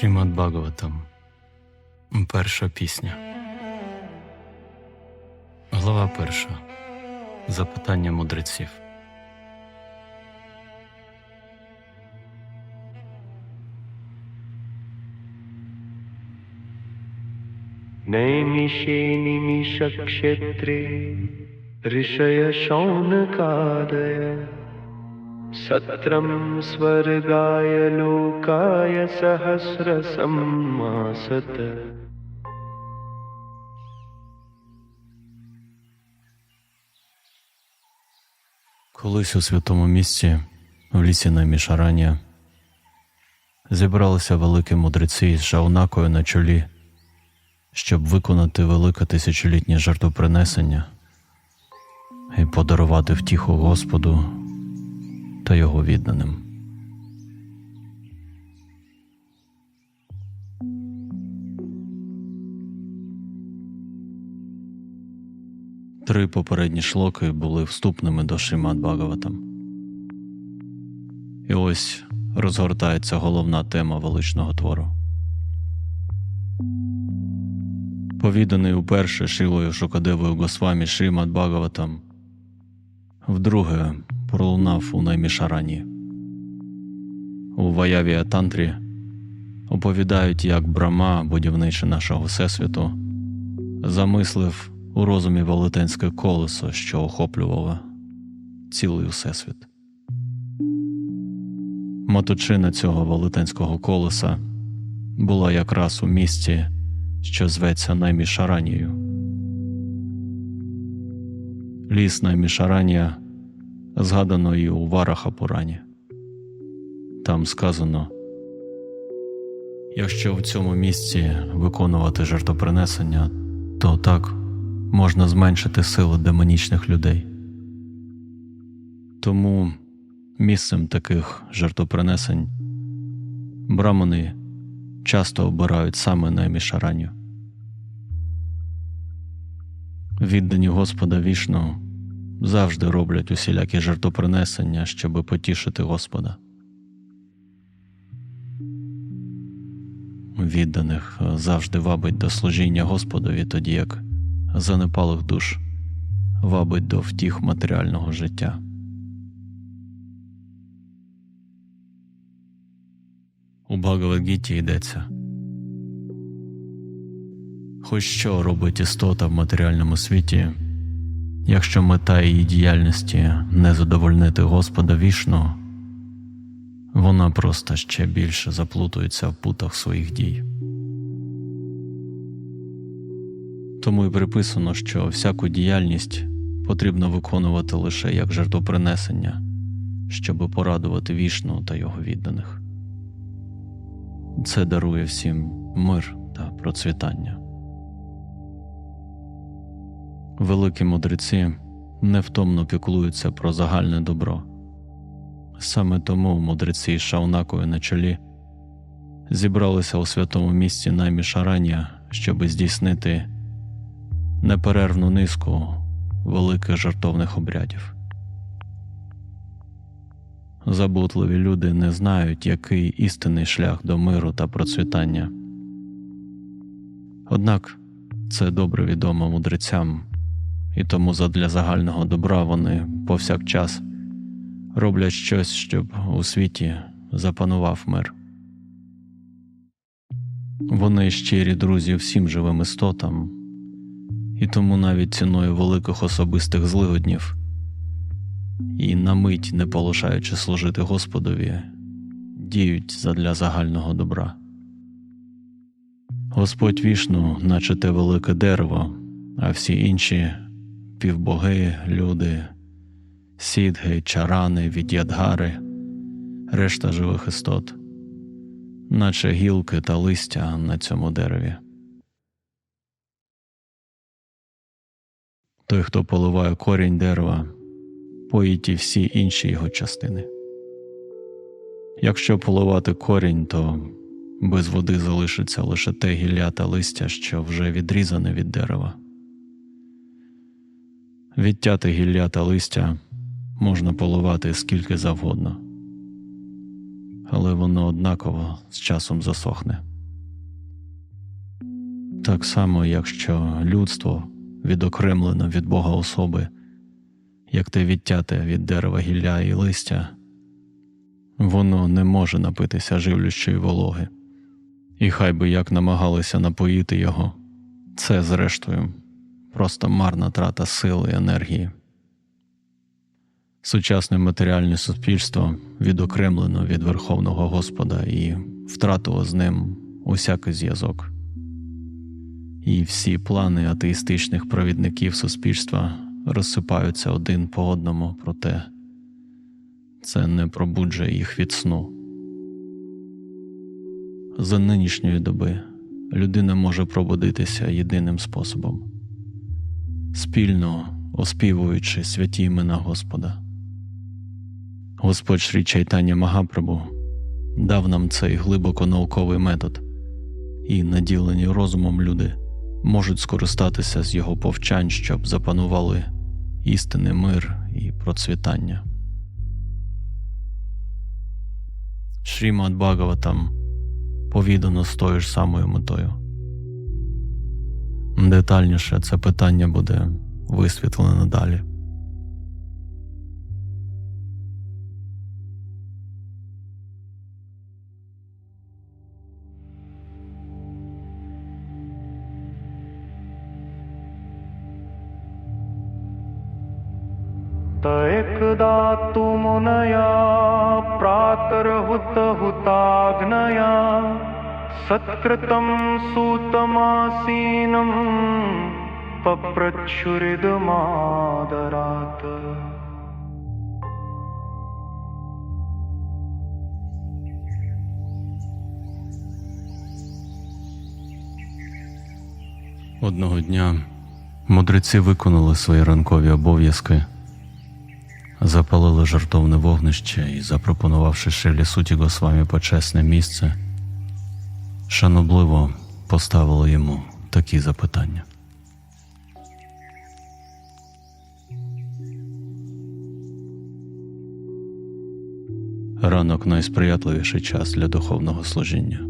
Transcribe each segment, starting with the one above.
Шрімад Бхагаватам Перша пісня. Глава перша. Запитання мудреців. Найміше німіша кшетри рішая шаунакадая सत्रं स्वर्गाय लोकाय सहस्रसम्मासत Колись у святому місці, в лісі на Мішарані, зібралися великі мудреці з Шаунакою на чолі, щоб виконати велике тисячолітнє жертвопринесення і подарувати втіху Господу та його відданим. Три попередні шлоки були вступними до Шримад Бхагаватам. І ось розгортається головна тема величного твору. Повіданий уперше Шилою Шукадевою Госвамі Шримад Бхагаватам, вдруге пролунав у Наймішарані. У Ваяві Атантрі оповідають, як Брама, будівничий нашого Всесвіту, замислив у розумі велетенське колесо, що охоплювало цілий Всесвіт. Моточина цього велетенського колеса була якраз у місці, що зветься Наймішаранією. Ліс Наймішаранія згадано і у Вараха Пурані. Там сказано, якщо в цьому місці виконувати жертвопринесення, то так можна зменшити сили демонічних людей. Тому місцем таких жертвопринесень брамани часто обирають саме Наймішараню. Віддані Господа вішну завжди роблять усілякі жертвопринесення, щоби потішити Господа. Відданих завжди вабить до служіння Господові, тоді як занепалих душ вабить до втіх матеріального життя. У Багавадгіті йдеться. Хоч що робить істота в матеріальному світі, якщо мета її діяльності не задовольнити Господа вішну, вона просто ще більше заплутується в путах своїх дій. Тому і приписано, що всяку діяльність потрібно виконувати лише як жертвопринесення, щоби порадувати вішну та його відданих. Це дарує всім мир та процвітання. Великі мудреці невтомно піклуються про загальне добро. Саме тому мудреці з Шаунакою на чолі зібралися у святому місці Наймішаранія, щоби здійснити неперервну низку великих жартовних обрядів. Забутливі люди не знають, який істинний шлях до миру та процвітання. Однак це добре відомо мудрецям, і тому задля загального добра вони повсякчас роблять щось, щоб у світі запанував мир. Вони щирі друзі всім живим істотам, і тому навіть ціною великих особистих злигоднів і на мить не полишаючи служити Господові, діють задля загального добра. Господь вішну, наче те велике дерево, а всі інші півбоги, люди, сідги, чарани, від'ядгари, решта живих істот, наче гілки та листя на цьому дереві. Той, хто поливає корінь дерева, поїть і всі інші його частини. Якщо поливати корінь, то без води залишиться лише те гілля та листя, що вже відрізане від дерева. Відтяти гілля та листя можна поливати скільки завгодно, але воно однаково з часом засохне. Так само, якщо людство відокремлено від Бога особи, як те відтяте від дерева гілля і листя, воно не може напитися живлющої вологи, і хай би як намагалися напоїти його, це, зрештою, просто марна трата сили і енергії. Сучасне матеріальне суспільство відокремлено від Верховного Господа і втратило з ним усякий зв'язок. І всі плани атеїстичних провідників суспільства розсипаються один по одному, проте це не пробуджує їх від сну. За нинішньої доби людина може пробудитися єдиним способом спільно оспівуючи святі імена Господа. Господь Шрі Чайтання Магапрабу дав нам цей глибоко науковий метод, і наділені розумом люди можуть скористатися з його повчань, щоб запанували істинний мир і процвітання. Шрімад Бхагаватам повідано з тою ж самою метою. Детальніше це питання буде висвітлене далі. त एकदा तु मुनया प्रातर्हुत हुताग्नया सत्कृतं सूतमासीनं पप्रच्छुरिदमादरात् Одного дня мудреці виконали свої ранкові обов'язки, запалили жартовне вогнище і, запропонувавши Шилі Суті Госвамі почесне місце, шанобливо поставили йому такі запитання. Ранок найсприятливіший час для духовного служіння.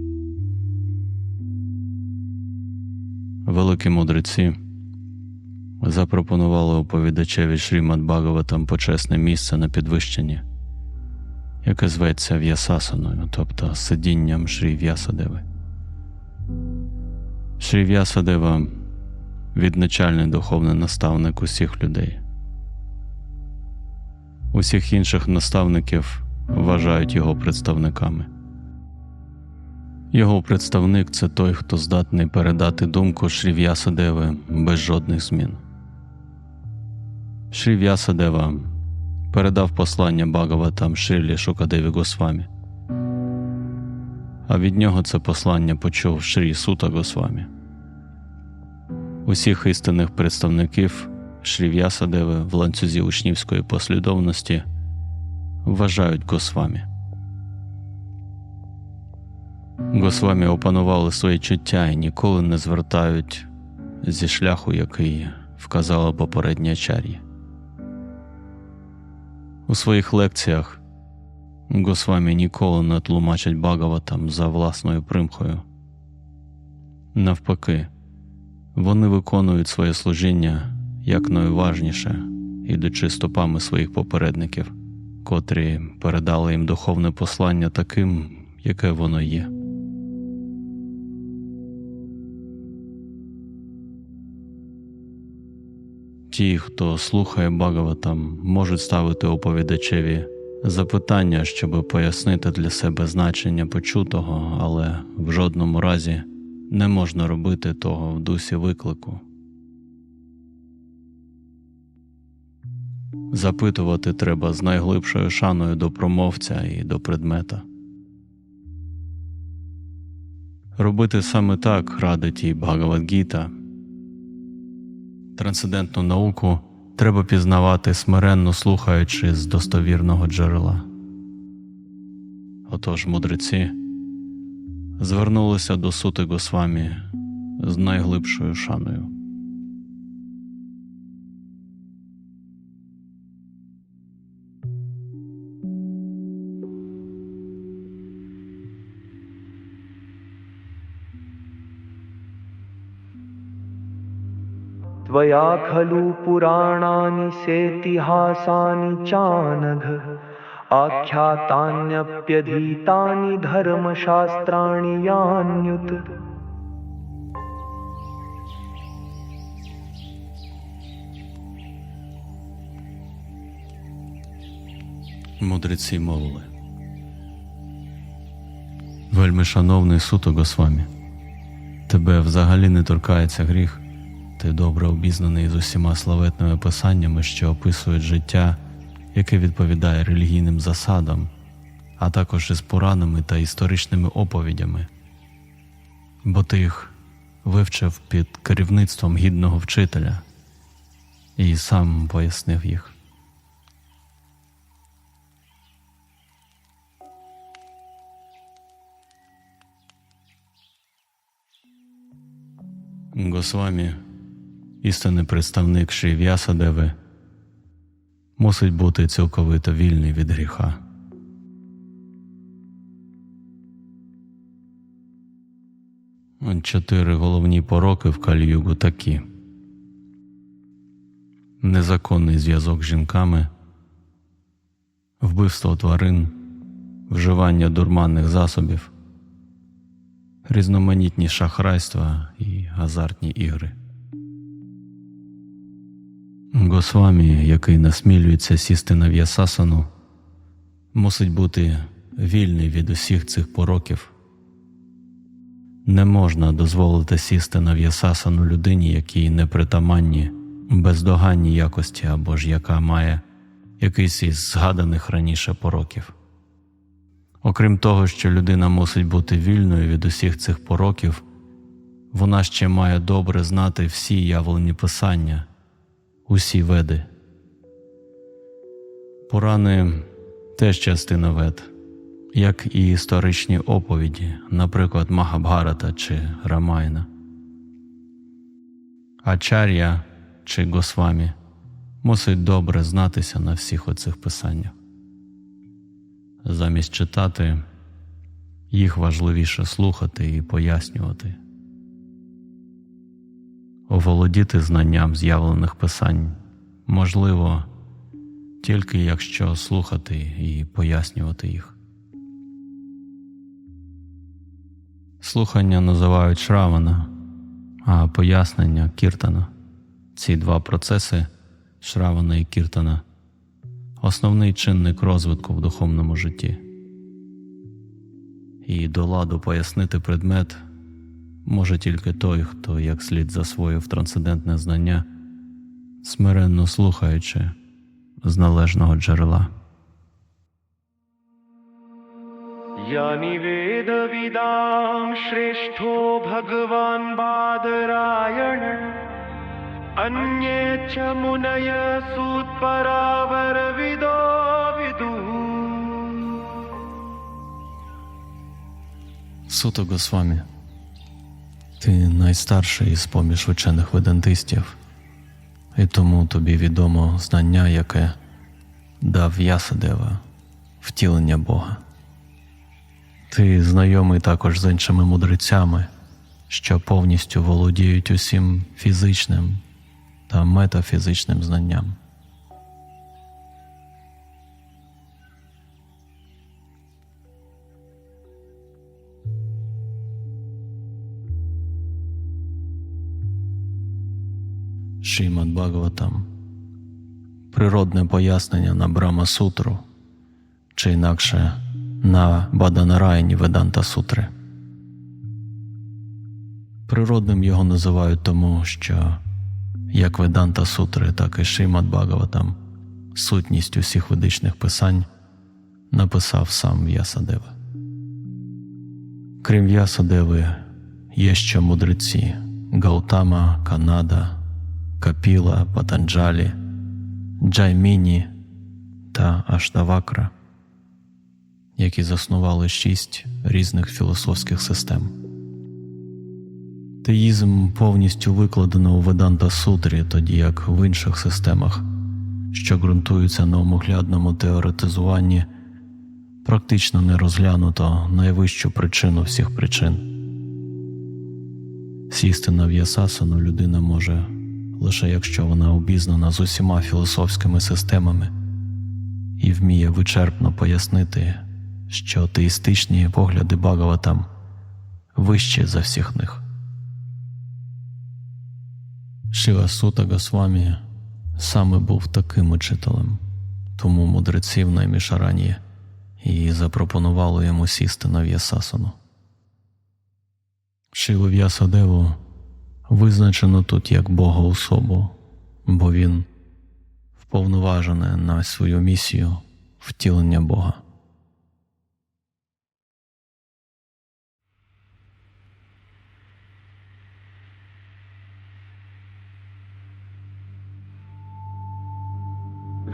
Великі мудреці запропонували оповідачеві Шрімад Бхагаватам почесне місце на підвищенні, яке зветься В'ясасаною, тобто сидінням Шрі В'ясадеви. Шрі В'ясадева відначальний духовний наставник усіх людей. Усіх інших наставників вважають його представниками. Його представник це той, хто здатний передати думку Шрів'ясадеви без жодних змін. Шрів'ясадева передав послання Багаватам Шрілі Шукадеві Госвамі, а від нього це послання почув Шрі Сута Госвамі. Усіх істинних представників Шрів'ясадеви в ланцюзі учнівської послідовності вважають Госвамі. Госвамі опанували свої чуття і ніколи не звертають зі шляху, який вказала попередня чар'я. У своїх лекціях Госвамі ніколи не тлумачать Багаватам за власною примхою. Навпаки, вони виконують своє служіння як найважніше, ідучи стопами своїх попередників, котрі передали їм духовне послання таким, яке воно є. Ті, хто слухає Багаватам, можуть ставити оповідачеві запитання, щоб пояснити для себе значення почутого, але в жодному разі не можна робити того в дусі виклику. Запитувати треба з найглибшою шаною до промовця і до предмета. Робити саме так радить і Бхагавадгіта. Трансцендентну науку треба пізнавати смиренно слухаючи з достовірного джерела. Отож мудреці звернулися до сути Госвамі з найглибшою шаною. त्वया खलु पुराणानि सेतिहासानि चानघ आख्यातान्यप्यधीतानि धर्मशास्त्राणि यान्युत Мудреці мовили. Вельми шановний суто Госвамі, тебе взагалі не торкається гріх. Ти добре обізнаний з усіма славетними писаннями, що описують життя, яке відповідає релігійним засадам, а також із поранами та історичними оповідями. Бо ти їх вивчив під керівництвом гідного вчителя і сам пояснив їх. Госвамі, істинний представник Шрі В'ясадеви, мусить бути цілковито вільний від гріха. Чотири головні пороки в Каліюгу такі: незаконний зв'язок з жінками, вбивство тварин, вживання дурманних засобів різноманітні шахрайства і азартні ігри. Госвамі, який насмілюється сісти на в'ясасану, мусить бути вільний від усіх цих пороків. Не можна дозволити сісти на в'ясасану людині, якій непритаманні, бездоганні якості або ж яка має якийсь із згаданих раніше пороків. Окрім того, що людина мусить бути вільною від усіх цих пороків, вона ще має добре знати всі явлені писання, усі веди. Пурани теж частина вед, як і історичні оповіді, наприклад, Махабгарата чи Рамайна. Ачар'я чи Госвамі мусить добре знатися на всіх оцих писаннях. Замість читати, їх важливіше слухати і пояснювати, оволодіти знанням з'явлених писань можливо тільки якщо слухати і пояснювати їх. Слухання називають шравана, а пояснення кіртана. Ці два процеси шравана і кіртана основний чинник розвитку в духовному житті. І до ладу пояснити предмет може тільки той, хто як слід засвоїв трансцендентне знання, смиренно слухаючи з належного джерела. यानि वेदविदां श्रेष्ठो भगवान् बादरायण अन्ये च मुनय सूत्परावरविदो विदुः Суто Госвамі, ти найстарший із поміж учених ведантистів, і тому тобі відомо знання, яке дав Ясадева, втілення Бога. Ти знайомий також з іншими мудрецями, що повністю володіють усім фізичним та метафізичним знанням. Шримад Бхагаватам природне пояснення на Брама Сутру, чи інакше на Баданараяні Веданта Сутри. Природним його називають тому, що як Веданта Сутри, так і Шримад Бхагаватам сутність усіх ведичних писань написав сам В'ясадева. Крім В'ясадеви, є ще мудреці Гаутама, Канада, Капіла, Патанджалі, Джайміні та Аштавакра, які заснували шість різних філософських систем. Теїзм повністю викладено у Веданта Сутрі, тоді як в інших системах, що ґрунтуються на омоглядному теоретизуванні, практично не розглянуто найвищу причину всіх причин. Сісти на в'ясасану людина може лише якщо вона обізнана з усіма філософськими системами і вміє вичерпно пояснити, що теїстичні погляди Багаватам вищі за всіх них. Шива Сута Госвамі саме був таким учителем, тому мудреці в Наймішарані і запропонували йому сісти на в'ясасану. Шиву В'ясадеву визначено тут як Бога особу, бо він вповноважений на свою місію втілення Бога.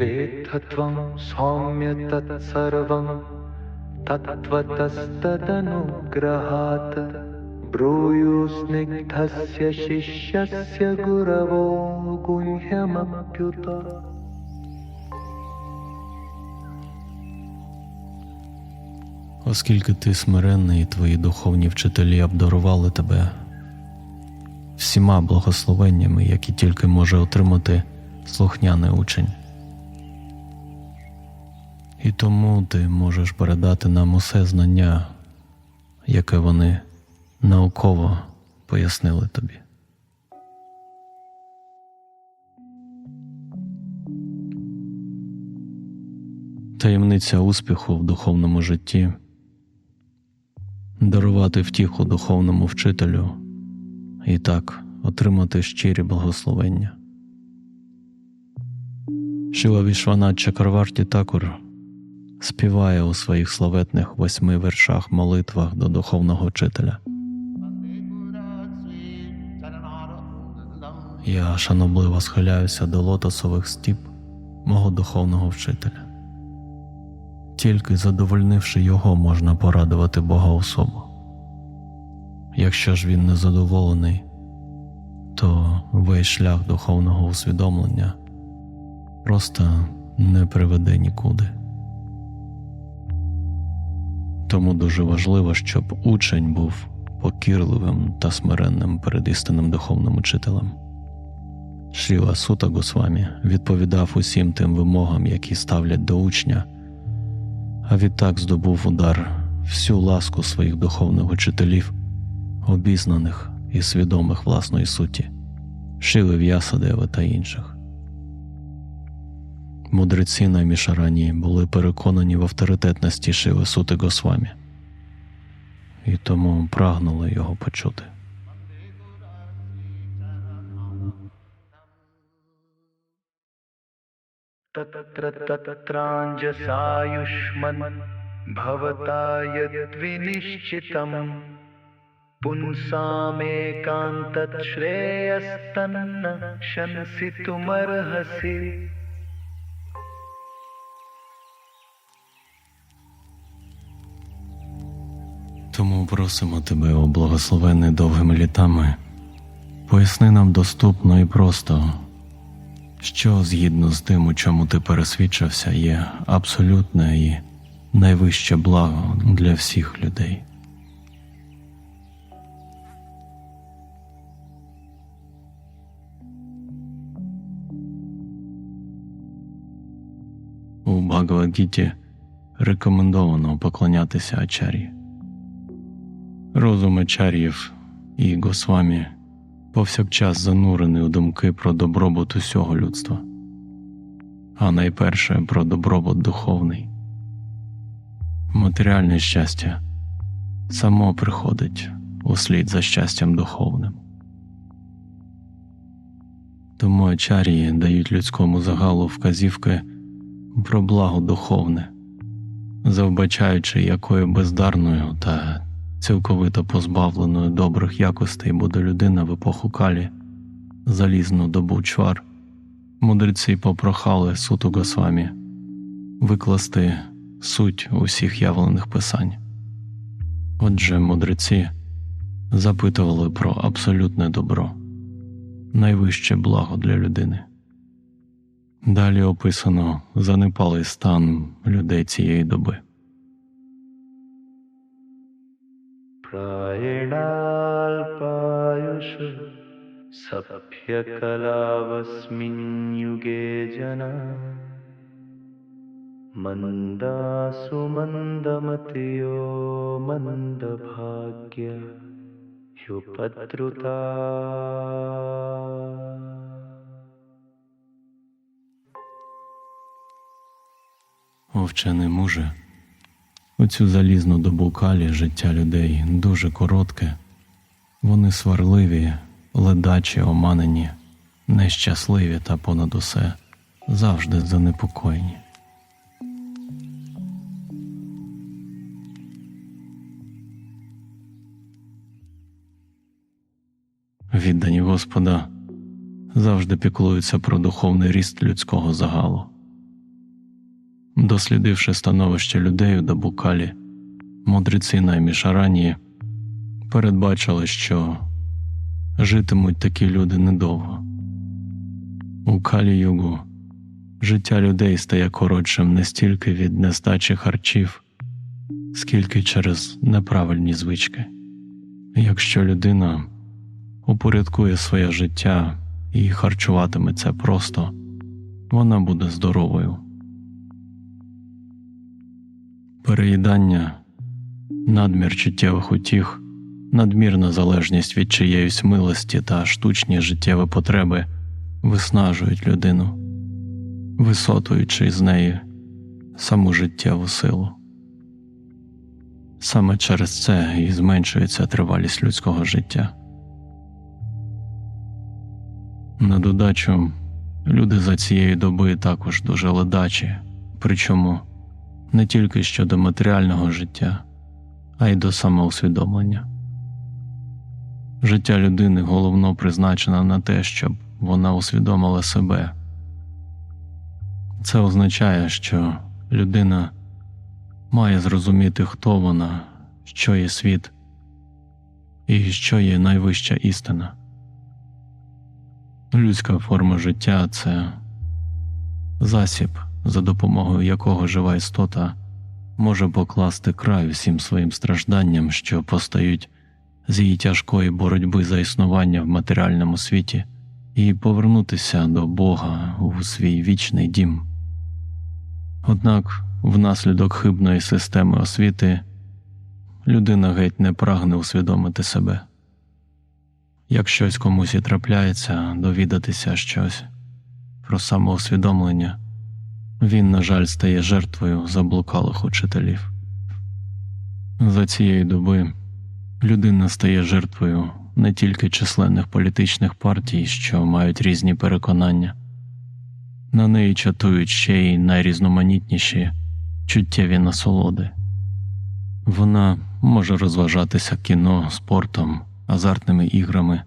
वेत्थत्वं सौम्य तत्सर्वं तत्त्वतस्तदनुग्रहात् ब्रूयुस्निग्धस्य शिष्यस्य गुरवो गुह्यमप्युत Оскільки ти смиренний, і твої духовні вчителі обдарували тебе всіма благословеннями, які тільки може отримати слухняний учень. І тому ти можеш передати нам усе знання, яке вони науково пояснили тобі. Таємниця успіху в духовному житті дарувати втіху духовному вчителю і так отримати щирі благословення. Шива Вішванат Чакарварті Такур співає у своїх славетних восьми вершах молитвах до духовного вчителя. Я шанобливо схиляюся до лотосових стіп мого духовного вчителя. Тільки задовольнивши його, можна порадувати Бога особу. Якщо ж він не задоволений, то весь шлях духовного усвідомлення просто не приведе нікуди. Тому дуже важливо, щоб учень був покірливим та смиренним перед істинним духовним учителем. Шріла Сута Госвамі відповідав усім тим вимогам, які ставлять до учня, а відтак здобув удар всю ласку своїх духовних учителів, обізнаних і свідомих власної суті, Шили В'ясадеви та інших. Мудреці на Мішарані були переконані в авторитетності Шиви Сути Госвамі і тому прагнули його почути. तत्र तत्राञ्जसायुष्मन् भवता यद्विनिश्चितम् पुंसामेकान्तश्रेयस्तन्न शंसितुमर्हसि Тому просимо тебе, о благословений довгими літами, поясни нам доступно і просто, що згідно з тим, у чому ти пересвідчився, є абсолютне і найвище благо для всіх людей. У Бхагавадгіті рекомендовано поклонятися Ачарі. Розум Ачар'їв і Госвамі повсякчас занурений у думки про добробут усього людства, а найперше про добробут духовний. Матеріальне щастя само приходить услід за щастям духовним. Тому Ачарії дають людському загалу вказівки про благо духовне, завбачаючи, якою бездарною та цілковито позбавленою добрих якостей буде людина в епоху калі, залізну добу чвар, мудреці попрохали суту Госвамі викласти суть усіх явлених писань. Отже, мудреці запитували про абсолютне добро, найвище благо для людини. Далі описано занепалий стан людей цієї доби. प्रायणाल्पायुष सभ्यकलावस्मिन् युगे जना मन्दासु मन्दमतयो मन्दभाग्य ह्युपद्रुता Овчений муже, У цю залізну добу калі життя людей дуже коротке. Вони сварливі, ледачі, оманені, нещасливі та понад усе завжди занепокоєні. Віддані Господа завжди піклуються про духовний ріст людського загалу. Дослідивши становище людей у Дабукалі, мудреці на Мішарані передбачили, що житимуть такі люди недовго. У Калі Югу життя людей стає коротшим не стільки від нестачі харчів, скільки через неправильні звички. Якщо людина упорядкує своє життя і харчуватиметься просто, вона буде здоровою. Переїдання, надмір чуттєвих утіх, надмірна залежність від чиєїсь милості та штучні життєві потреби виснажують людину, висотуючи з неї саму життєву силу. Саме через це і зменшується тривалість людського життя. На додачу, люди за цієї доби також дуже ледачі, причому не тільки щодо матеріального життя, а й до самоусвідомлення. Життя людини головно призначено на те, щоб вона усвідомила себе. Це означає, що людина має зрозуміти, хто вона, що є світ і що є найвища істина. Людська форма життя це засіб, за допомогою якого жива істота може покласти край усім своїм стражданням, що постають з її тяжкої боротьби за існування в матеріальному світі, і повернутися до Бога у свій вічний дім. Однак, внаслідок хибної системи освіти людина геть не прагне усвідомити себе. Як щось комусь і трапляється, довідатися щось про самоусвідомлення, він, на жаль, стає жертвою заблукалих учителів. За цієї доби людина стає жертвою не тільки численних політичних партій, що мають різні переконання, на неї чатують ще й найрізноманітніші чуттєві насолоди. Вона може розважатися кіно, спортом, азартними іграми,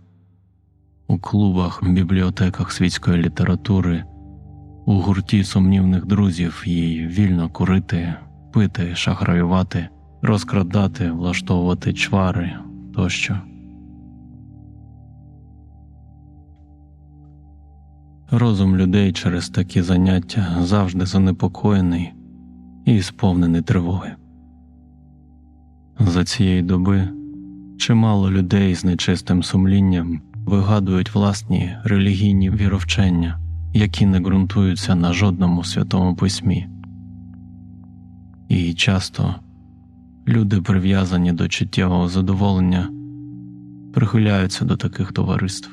у клубах, бібліотеках світської літератури, у гурті сумнівних друзів їй вільно курити, пити, шахраювати, розкрадати, влаштовувати чвари тощо. Розум людей через такі заняття завжди занепокоєний і сповнений тривоги. За цієї доби чимало людей з нечистим сумлінням вигадують власні релігійні віровчення, які не ґрунтуються на жодному святому письмі. І часто люди, прив'язані до чуттєвого задоволення, прихиляються до таких товариств.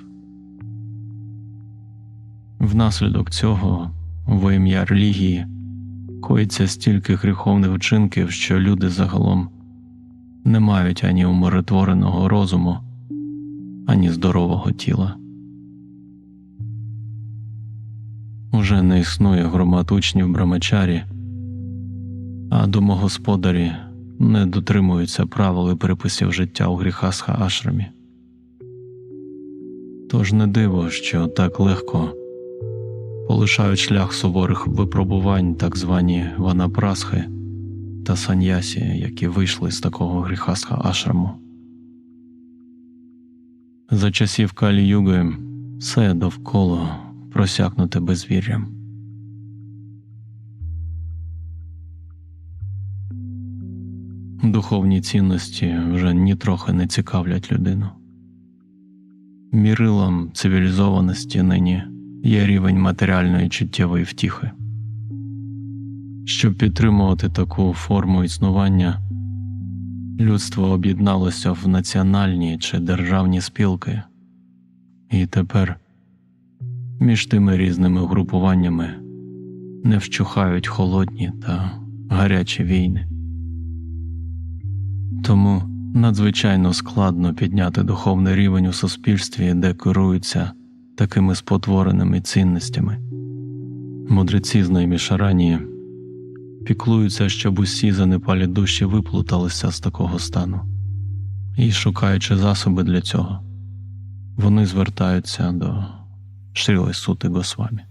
Внаслідок цього, во ім'я релігії, коїться стільки гріховних вчинків, що люди загалом не мають ані умиротвореного розуму, ані здорового тіла. Уже не існує громад учнів брамачарі, а домогосподарі не дотримуються правил і приписів життя у гріхасха ашрамі. Тож не диво, що так легко полишають шлях суворих випробувань так звані ванапрасхи та саньясі, які вийшли з такого гріхасха ашраму. За часів Калі Юги все довкола просякнуте безвір'ям. Духовні цінності вже нітрохи не цікавлять людину. Мірилом цивілізованості нині є рівень матеріальної чуттєвої втіхи. Щоб підтримувати таку форму існування, людство об'єдналося в національні чи державні спілки, і тепер між тими різними групуваннями не вщухають холодні та гарячі війни. Тому надзвичайно складно підняти духовний рівень у суспільстві, де керуються такими спотвореними цінностями. Мудреці з Наймішаранії піклуються, щоб усі занепалі душі виплуталися з такого стану, і, шукаючи засоби для цього, вони звертаються до Шріли Сути Госвамі.